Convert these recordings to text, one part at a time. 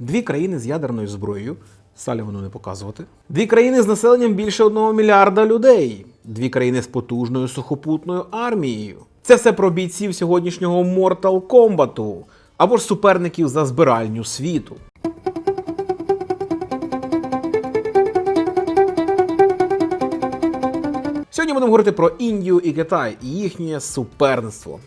Дві країни з ядерною зброєю. Салівану не показувати. Дві країни з населенням більше одного мільярда людей. Дві країни з потужною сухопутною армією. Це все про бійців сьогоднішнього Mortal Kombat або ж суперників за збиральню світу. Сьогодні будемо говорити про Індію і Китай і їхнє суперництво.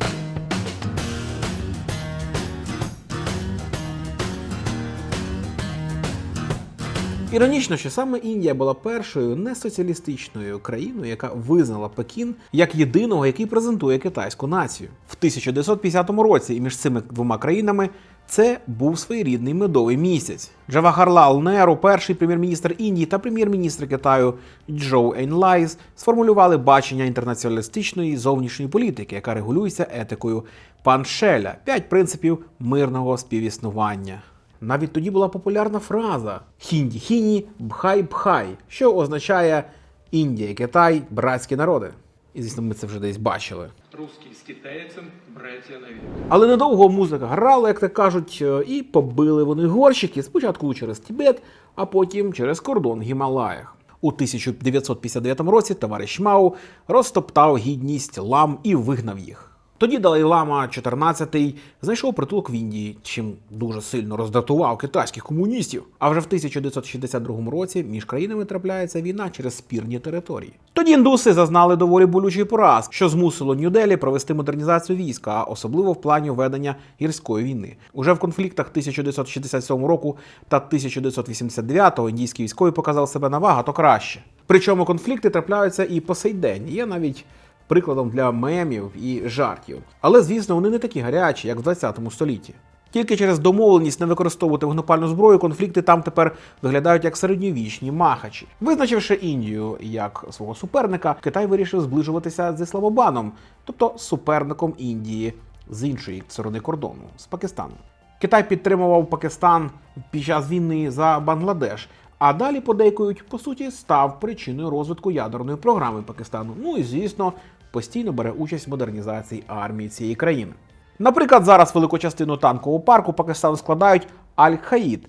Іронічно, що саме Індія була першою несоціалістичною країною, яка визнала Пекін як єдиного, який презентує китайську націю. В 1950 році і між цими двома країнами це був своєрідний медовий місяць. Джавахарлал Неру, перший прем'єр-міністр Індії та прем'єр-міністр Китаю Джоу Енлайз сформулювали бачення інтернаціоналістичної зовнішньої політики, яка регулюється етикою Паншеля п'ять принципів мирного співіснування. Навіть тоді була популярна фраза хінді хіні бхай бхай, що означає Індія Китай братські народи. І звісно, ми це вже десь бачили. Русский с китайцем, братья навек. Але недовго музика грала, як так кажуть, і побили вони горщики спочатку через Тібет, а потім через кордон Гімалаях. У 1959 році товариш Мау розтоптав гідність лам і вигнав їх. Тоді Далай Лама 14 знайшов притулок в Індії, чим дуже сильно роздратував китайських комуністів. А вже в 1962 році між країнами трапляється війна через спірні території. Тоді індуси зазнали доволі болючої поразки, що змусило Нью-Делі провести модернізацію війська, особливо в плані ведення гірської війни. Уже в конфліктах 1967 року та 1989 індійські військові показали себе набагато краще. Причому конфлікти трапляються і по сей день. Є навіть прикладом для мемів і жартів. Але, звісно, вони не такі гарячі, як в 20 столітті. Тільки через домовленість не використовувати вогнепальну зброю конфлікти там тепер виглядають як середньовічні махачі. Визначивши Індію як свого суперника, Китай вирішив зближуватися з Ісламобаном, тобто суперником Індії з іншої сторони кордону з Пакистаном. Китай підтримував Пакистан під час війни за Бангладеш, а далі подейкують, по суті, став причиною розвитку ядерної програми Пакистану. Ну і звісно, постійно бере участь в модернізації армії цієї країни. Наприклад, зараз велику частину танкового парку Пакистану складають Аль-Хаїд.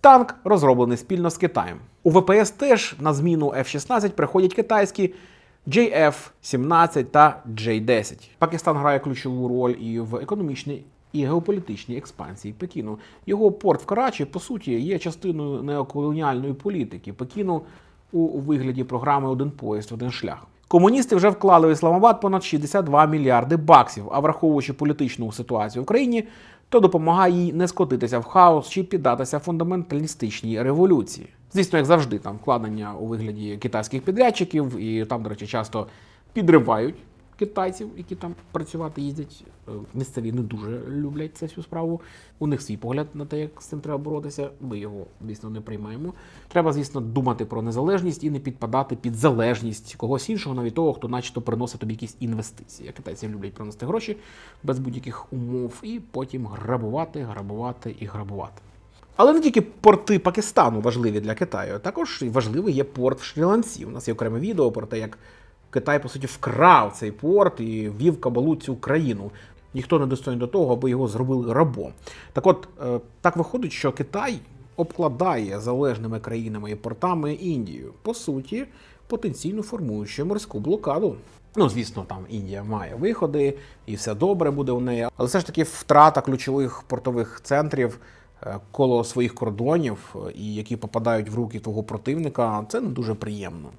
Танк розроблений спільно з Китаєм. У ВПС теж на зміну F-16 приходять китайські JF-17 та J-10. Пакистан грає ключову роль і в економічній і геополітичній експансії Пекіну. Його порт в Карачі, по суті, є частиною неоколоніальної політики Пекіну у вигляді програми Один поїзд, один шлях. Комуністи вже вклали в Ісламабад понад 62 мільярди баксів, а враховуючи політичну ситуацію в країні, то допомагає їй не скотитися в хаос чи піддатися фундаменталістичній революції. Звісно, як завжди, там вкладення у вигляді китайських підрядчиків, і там, до речі, часто підривають китайців, які там працювати їздять. Е, Місцеві не дуже люблять цю справу. У них свій погляд на те, як з цим треба боротися. Ми його, звісно, не приймаємо. Треба, звісно, думати про незалежність і не підпадати під залежність когось іншого, навіть того, хто начебто приносить тобі якісь інвестиції. Китайці люблять приносити гроші без будь-яких умов і потім грабувати, грабувати і грабувати. Але не тільки порти Пакистану важливі для Китаю, також важливий є порт в Шрі-Ланці. У нас є окреме відео про те, як Китай, по суті, вкрав цей порт і ввів кабалу цю країну. Ніхто не достойний до того, аби його зробили рабом. Так от, е, так виходить, що Китай обкладає залежними країнами і портами Індію, по суті, потенційно формуючи морську блокаду. Ну, звісно, там Індія має виходи, і все добре буде у неї. Але все ж таки втрата ключових портових центрів е, коло своїх кордонів, е, і які попадають в руки твого противника, це не дуже приємно.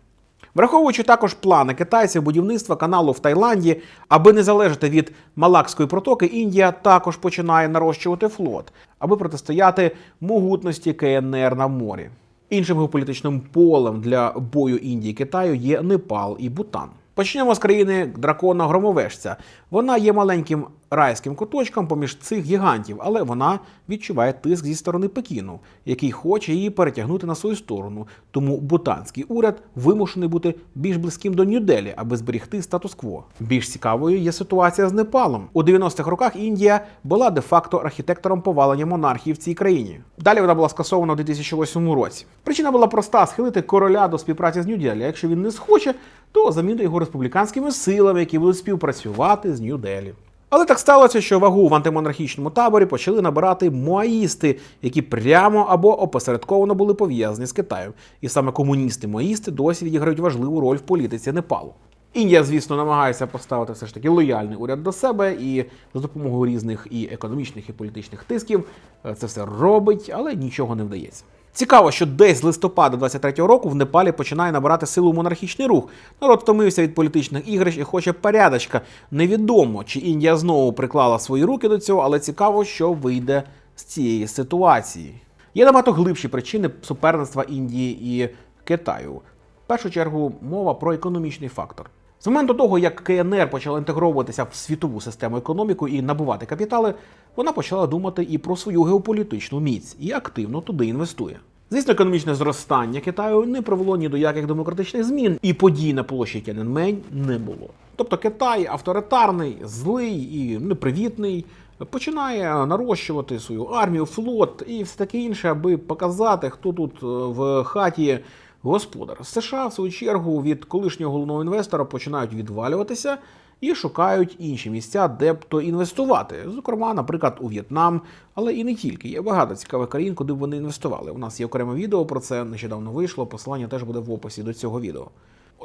Враховуючи також плани китайців будівництва каналу в Таїланді, аби не залежати від Малакської протоки, Індія також починає нарощувати флот, аби протистояти могутності КНР на морі. Іншим геополітичним полем для бою Індії Китаю є Непал і Бутан. Почнемо з країни дракона Громовежця. Вона є маленьким райським куточком поміж цих гігантів, але вона відчуває тиск зі сторони Пекіну, який хоче її перетягнути на свою сторону. Тому бутанський уряд вимушений бути більш близьким до Нью-Делі, аби зберігти статус-кво. Більш цікавою є ситуація з Непалом. У 90-х роках Індія була де-факто архітектором повалення монархії в цій країні. Далі вона була скасована у 2008 році. Причина була проста: схилити короля до співпраці з Нью-Делі. Якщо він не схоче, то замінити його республіканськими силами, які будуть співпрацювати з Нью-Делі. Але так сталося, що вагу в антимонархічному таборі почали набирати моаїсти, які прямо або опосередковано були пов'язані з Китаєм. І саме комуністи-моїсти досі відіграють важливу роль в політиці Непалу. Індія, звісно, намагається поставити все ж таки лояльний уряд до себе і за допомогою різних і економічних, і політичних тисків е, це все робить, але нічого не вдається. Цікаво, що десь з листопада 23-го року в Непалі починає набирати силу монархічний рух. Народ втомився від політичних ігрищ і хоче порядочка. Невідомо, чи Індія знову приклала свої руки до цього, але цікаво, що вийде з цієї ситуації. Є набагато глибші причини суперництва Індії і Китаю. В першу чергу мова про економічний фактор. З моменту того, як КНР почала інтегровуватися в світову систему економіку і набувати капітали, вона почала думати і про свою геополітичну міць і активно туди інвестує. Звісно, економічне зростання Китаю не привело ні до яких демократичних змін, і подій на площі Тяньаньмень не було. Тобто Китай авторитарний, злий і непривітний, починає нарощувати свою армію, флот і все таке інше, аби показати, хто тут е, в хаті господар. США, в свою чергу, від колишнього головного інвестора починають відвалюватися і шукають інші місця, де б то інвестувати. Зокрема, наприклад, у В'єтнам, але і не тільки. Є багато цікавих країн, куди б вони інвестували. У нас є окреме відео про це нещодавно вийшло. Посилання теж буде в описі до цього відео.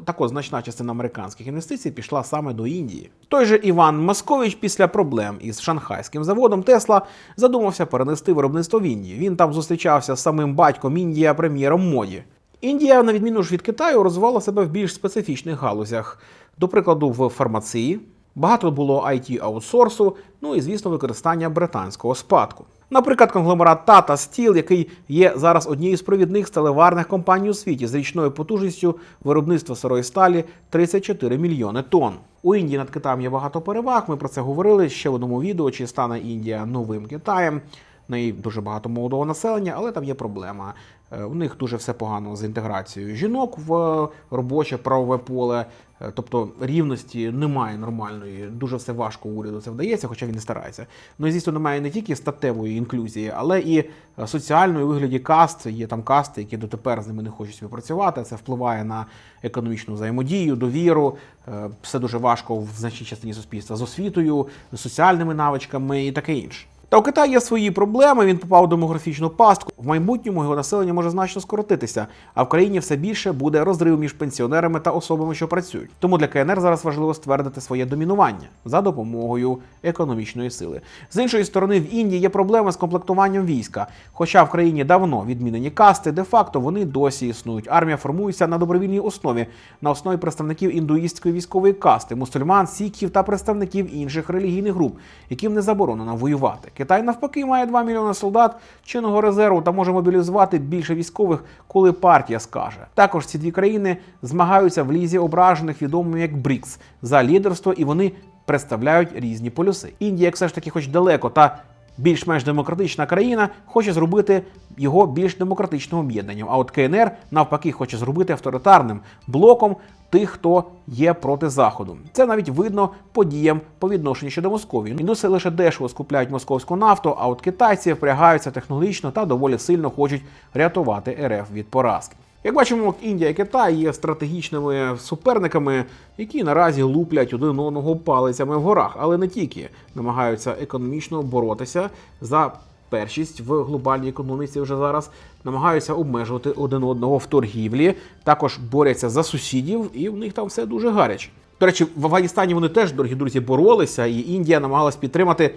Так от значна частина американських інвестицій пішла саме до Індії. Той же Іван Москович після проблем із шанхайським заводом Тесла задумався перенести виробництво в Індію. Він там зустрічався з самим батьком Індія, прем'єром моді. Індія, на відміну ж від Китаю, розвивала себе в більш специфічних галузях. До прикладу, в фармації багато було it аутсорсу, ну і звісно, використання британського спадку. Наприклад, конгломерат Tata Steel, який є зараз однією з провідних сталеварних компаній у світі з річною потужністю виробництва сирої сталі 34 мільйони тонн. У Індії над Китаєм є багато переваг. Ми про це говорили ще в одному відео, чи стане Індія новим Китаєм. Неї дуже багато молодого населення, але там є проблема. Е, У них дуже все погано з інтеграцією жінок в робоче правове поле. Е, Тобто рівності немає нормальної, дуже все важко уряду це вдається, хоча він і старається. Ну і звісно, немає не тільки статевої інклюзії, але і е, соціальної вигляді каст. Є там касти, які дотепер з ними не хочуть співпрацювати. Це впливає на економічну взаємодію, довіру. Е, Все дуже важко в значній частині суспільства з освітою, з соціальними навичками і таке інше. Та у Китаї є свої проблеми. Він попав у демографічну пастку. В майбутньому його населення може значно скоротитися, а в країні все більше буде розрив між пенсіонерами та особами, що працюють. Тому для КНР зараз важливо ствердити своє домінування за допомогою економічної сили. З іншої сторони, в Індії є проблеми з комплектуванням війська. Хоча в країні давно відмінені касти, де-факто вони досі існують. Армія формується на добровільній основі, на основі представників індуїстської військової касти, мусульман, сікхів та представників інших релігійних груп, яким не заборонено воювати. Китай навпаки має 2 мільйони солдат чинного резерву та може мобілізувати більше військових, коли партія скаже. Також ці дві країни змагаються в лізі ображених, відомими як БРІКС, за лідерство, і вони представляють різні полюси. Індія, як все ж таки, хоч далеко та більш-менш демократична країна, хоче зробити його більш демократичним об'єднанням. А от КНР навпаки хоче зробити авторитарним блоком тих, хто є проти заходу. Це навіть видно подіям по відношенню щодо Московії. Індуси лише дешево скупляють московську нафту, а от китайці впрягаються технологічно та доволі сильно хочуть рятувати РФ від поразки. Як бачимо, Індія і Китай є стратегічними суперниками, які наразі луплять один одного палицями в горах, але не тільки намагаються економічно боротися за першість в глобальній економіці вже зараз, намагаються обмежувати один одного в торгівлі, також борються за сусідів, і в них там все дуже гаряче. До речі, в Афганістані вони теж, дорогі друзі, боролися, і Індія намагалась підтримати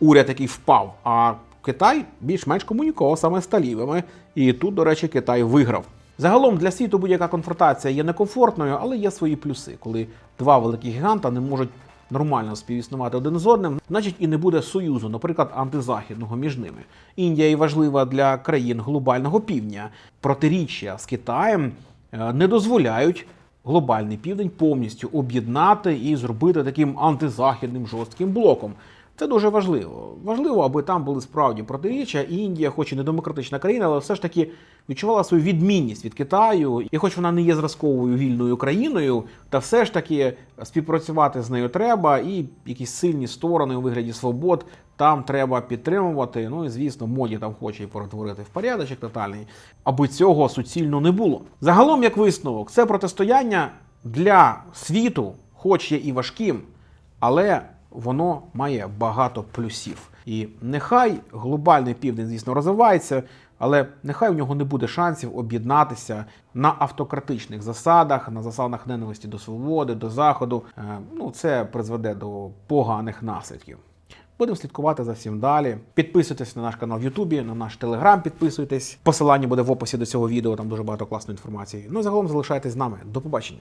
уряд, який впав. А Китай більш-менш комунікував саме з талівами. І тут, до речі, Китай виграв. Загалом для світу будь-яка конфронтація є некомфортною, але є свої плюси. Коли два великі гіганта не можуть нормально співіснувати один з одним, значить і не буде союзу, наприклад, антизахідного між ними. Індія і важлива для країн глобального півдня. Протиріччя з Китаєм е, не дозволяють глобальний південь повністю об'єднати і зробити таким антизахідним жорстким блоком. Це дуже важливо. Важливо, аби там були справді протиріччя. І Індія, хоч і не демократична країна, але все ж таки відчувала свою відмінність від Китаю. І хоч вона не є зразковою вільною країною, та все ж таки співпрацювати з нею треба, і якісь сильні сторони у вигляді свобод там треба підтримувати. Ну і звісно, моді там хоче і перетворити в порядочок тотальний, аби цього суцільно не було. Загалом, як висновок, це протистояння для світу, хоч є і важким, але воно має багато плюсів. І нехай глобальний південь, звісно, розвивається, але нехай у нього не буде шансів об'єднатися на автократичних засадах, на засадах ненависті до свободи, до заходу. Е, Ну, це призведе до поганих наслідків. Будемо слідкувати за всім далі. Підписуйтесь на наш канал в Ютубі, на наш Телеграм підписуйтесь. Посилання буде в описі до цього відео, там дуже багато класної інформації. Ну і загалом залишайтесь з нами. До побачення.